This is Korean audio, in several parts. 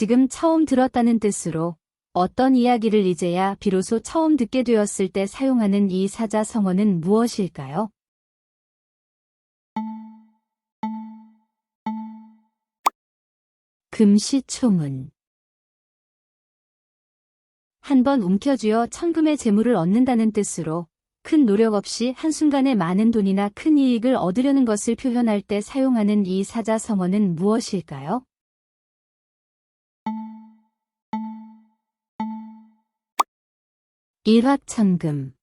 지금 처음 들었다는 뜻으로 어떤 이야기를 이제야 비로소 처음 듣게 되었을 때 사용하는 이 사자성어는 무엇일까요? 금시초문 한 번 움켜쥐어 천금의 재물을 얻는다는 뜻으로 큰 노력 없이 한순간에 많은 돈이나 큰 이익을 얻으려는 것을 표현할 때 사용하는 이 사자성어는 무엇일까요? 일확천금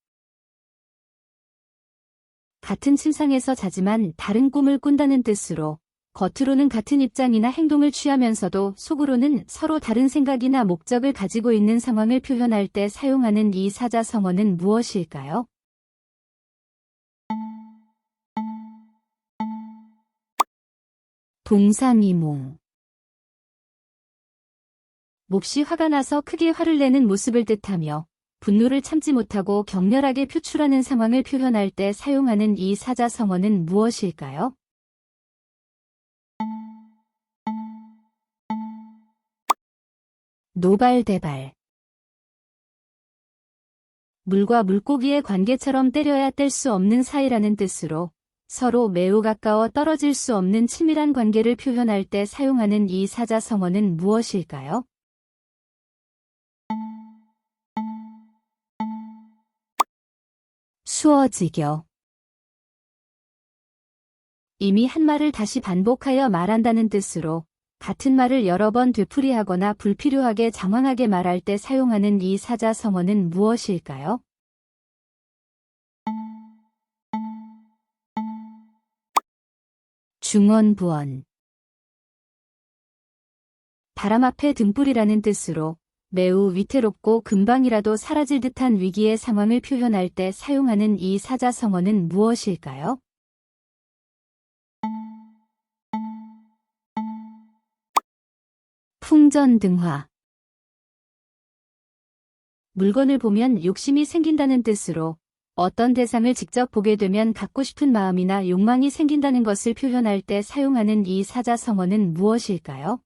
같은 침상에서 자지만 다른 꿈을 꾼다는 뜻으로 겉으로는 같은 입장이나 행동을 취하면서도 속으로는 서로 다른 생각이나 목적을 가지고 있는 상황을 표현할 때 사용하는 이 사자성어는 무엇일까요? 동상이몽 몹시 화가 나서 크게 화를 내는 모습을 뜻하며 분노를 참지 못하고 격렬하게 표출하는 상황을 표현할 때 사용하는 이 사자성어는 무엇일까요? 노발대발 물과 물고기의 관계처럼 때려야 뗄 수 없는 사이라는 뜻으로 서로 매우 가까워 떨어질 수 없는 친밀한 관계를 표현할 때 사용하는 이 사자성어는 무엇일까요? 수어지겨 이미 한 말을 다시 반복하여 말한다는 뜻으로 같은 말을 여러 번 되풀이하거나 불필요하게 장황하게 말할 때 사용하는 이 사자성어는 무엇일까요? 중언부언 바람 앞에 등불이라는 뜻으로 매우 위태롭고 금방이라도 사라질 듯한 위기의 상황을 표현할 때 사용하는 이 사자성어는 무엇일까요? 풍전등화 물건을 보면 욕심이 생긴다는 뜻으로 어떤 대상을 직접 보게 되면 갖고 싶은 마음이나 욕망이 생긴다는 것을 표현할 때 사용하는 이 사자성어는 무엇일까요?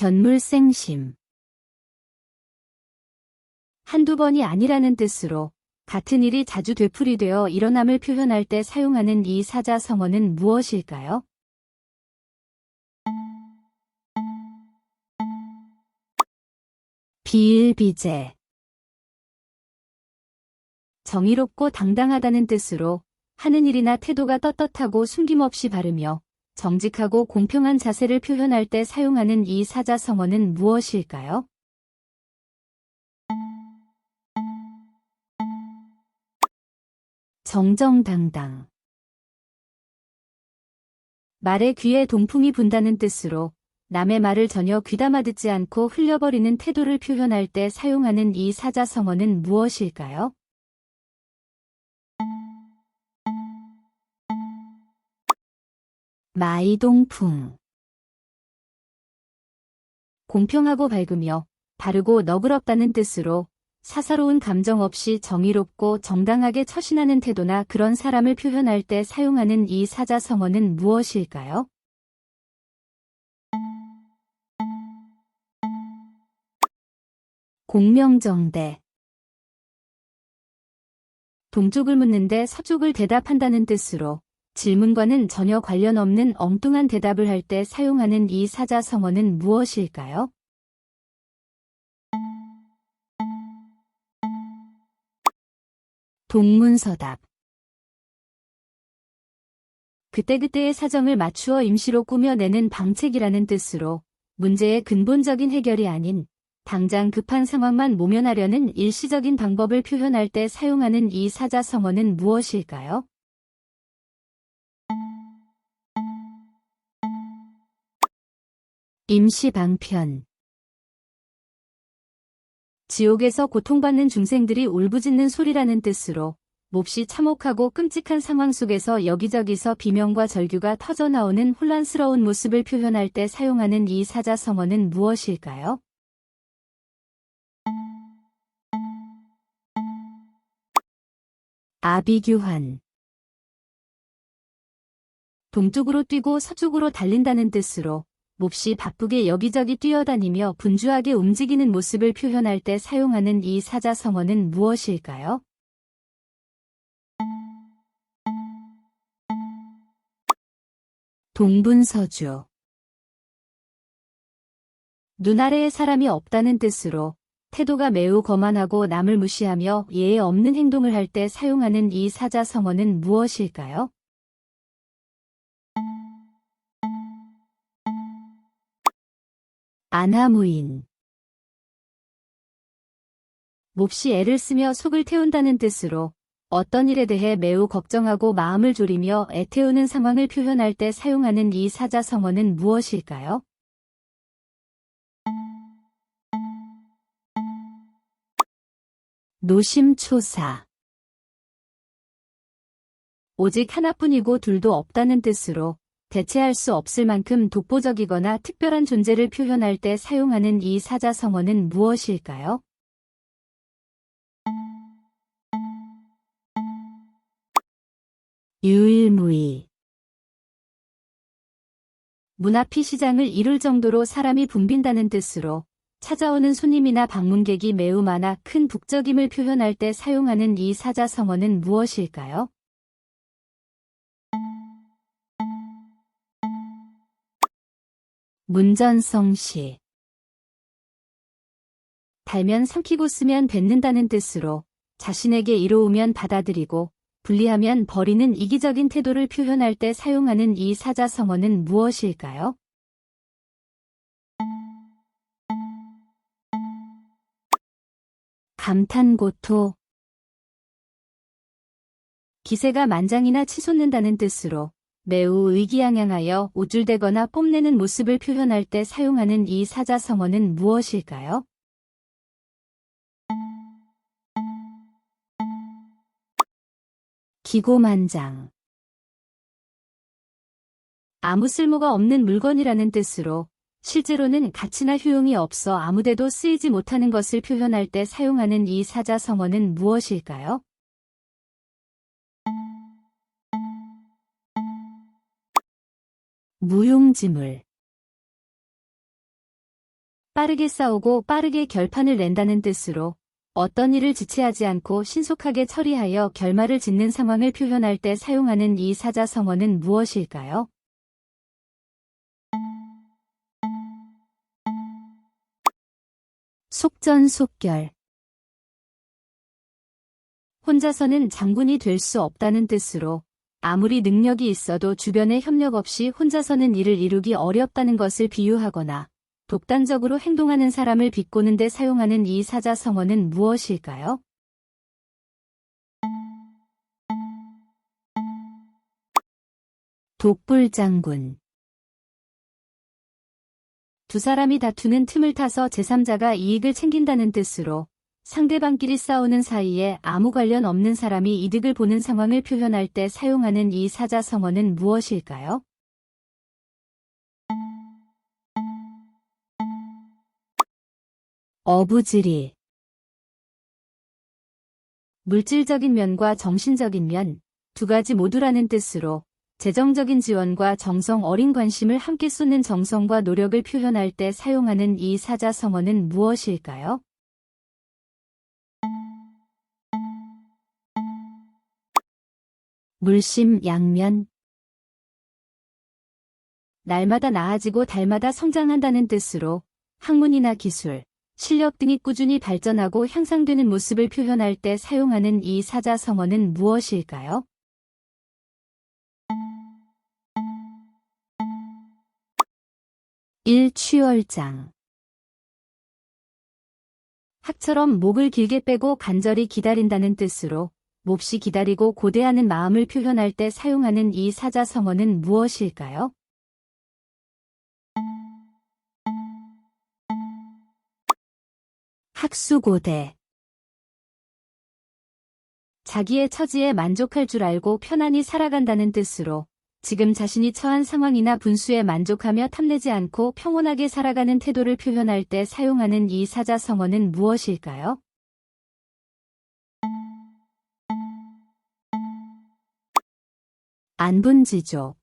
견물생심 한두 번이 아니라는 뜻으로 같은 일이 자주 되풀이되어 일어남을 표현할 때 사용하는 이 사자성어는 무엇일까요? 비일비재 정의롭고 당당하다는 뜻으로 하는 일이나 태도가 떳떳하고 숨김없이 바르며 정직하고 공평한 자세를 표현할 때 사용하는 이 사자성어는 무엇일까요? 정정당당 말에 귀에 동풍이 분다는 뜻으로 남의 말을 전혀 귀담아 듣지 않고 흘려버리는 태도를 표현할 때 사용하는 이 사자성어는 무엇일까요? 마이동풍 공평하고 밝으며 바르고 너그럽다는 뜻으로 사사로운 감정 없이 정의롭고 정당하게 처신하는 태도나 그런 사람을 표현할 때 사용하는 이 사자성어는 무엇일까요? 공명정대 동쪽을 묻는데 서쪽을 대답한다는 뜻으로 질문과는 전혀 관련 없는 엉뚱한 대답을 할 때 사용하는 이 사자성어는 무엇일까요? 동문서답 그때그때의 사정을 맞추어 임시로 꾸며내는 방책이라는 뜻으로 문제의 근본적인 해결이 아닌 당장 급한 상황만 모면하려는 일시적인 방법을 표현할 때 사용하는 이 사자성어는 무엇일까요? 임시방편 지옥에서 고통받는 중생들이 울부짖는 소리라는 뜻으로 몹시 참혹하고 끔찍한 상황 속에서 여기저기서 비명과 절규가 터져나오는 혼란스러운 모습을 표현할 때 사용하는 이 사자성어는 무엇일까요? 아비규환 동쪽으로 뛰고 서쪽으로 달린다는 뜻으로 몹시 바쁘게 여기저기 뛰어다니며 분주하게 움직이는 모습을 표현할 때 사용하는 이 사자성어는 무엇일까요? 동분서주 눈 아래에 사람이 없다는 뜻으로 태도가 매우 거만하고 남을 무시하며 예에 없는 행동을 할 때 사용하는 이 사자성어는 무엇일까요? 아나무인 몹시 애를 쓰며 속을 태운다는 뜻으로 어떤 일에 대해 매우 걱정하고 마음을 졸이며 애태우는 상황을 표현할 때 사용하는 이 사자성어는 무엇일까요? 노심초사 오직 하나뿐이고 둘도 없다는 뜻으로 대체할 수 없을 만큼 독보적이거나 특별한 존재를 표현할 때 사용하는 이 사자성어는 무엇일까요? 유일무이 문 앞이 시장을 이룰 정도로 사람이 붐빈다는 뜻으로 찾아오는 손님이나 방문객이 매우 많아 큰 북적임을 표현할 때 사용하는 이 사자성어는 무엇일까요? 문전성 시 달면 삼키고 쓰면 뱉는다는 뜻으로 자신에게 이로우면 받아들이고 불리하면 버리는 이기적인 태도를 표현할 때 사용하는 이 사자성어는 무엇일까요? 감탄고토 기세가 만장이나 치솟는다는 뜻으로 매우 의기양양하여 우쭐대거나 뽐내는 모습을 표현할 때 사용하는 이 사자성어는 무엇일까요? 기고만장 아무 쓸모가 없는 물건이라는 뜻으로 실제로는 가치나 효용이 없어 아무데도 쓰이지 못하는 것을 표현할 때 사용하는 이 사자성어는 무엇일까요? 무용지물 빠르게 싸우고 빠르게 결판을 낸다는 뜻으로 어떤 일을 지체하지 않고 신속하게 처리하여 결말을 짓는 상황을 표현할 때 사용하는 이 사자성어는 무엇일까요? 속전속결 혼자서는 장군이 될 수 없다는 뜻으로 아무리 능력이 있어도 주변에 협력 없이 혼자서는 일을 이루기 어렵다는 것을 비유하거나 독단적으로 행동하는 사람을 비꼬는 데 사용하는 이 사자성어는 무엇일까요? 독불장군 두 사람이 다투는 틈을 타서 제3자가 이익을 챙긴다는 뜻으로 상대방끼리 싸우는 사이에 아무 관련 없는 사람이 이득을 보는 상황을 표현할 때 사용하는 이 사자성어는 무엇일까요? 어부지리 물질적인 면과 정신적인 면, 두 가지 모두라는 뜻으로 재정적인 지원과 정성 어린 관심을 함께 쏟는 정성과 노력을 표현할 때 사용하는 이 사자성어는 무엇일까요? 물심 양면 날마다 나아지고 달마다 성장한다는 뜻으로 학문이나 기술, 실력 등이 꾸준히 발전하고 향상되는 모습을 표현할 때 사용하는 이 사자성어는 무엇일까요? 일취월장 학처럼 목을 길게 빼고 간절히 기다린다는 뜻으로 몹시 기다리고 고대하는 마음을 표현할 때 사용하는 이 사자성어는 무엇일까요? 학수고대 자기의 처지에 만족할 줄 알고 편안히 살아간다는 뜻으로 지금 자신이 처한 상황이나 분수에 만족하며 탐내지 않고 평온하게 살아가는 태도를 표현할 때 사용하는 이 사자성어는 무엇일까요? 안분지족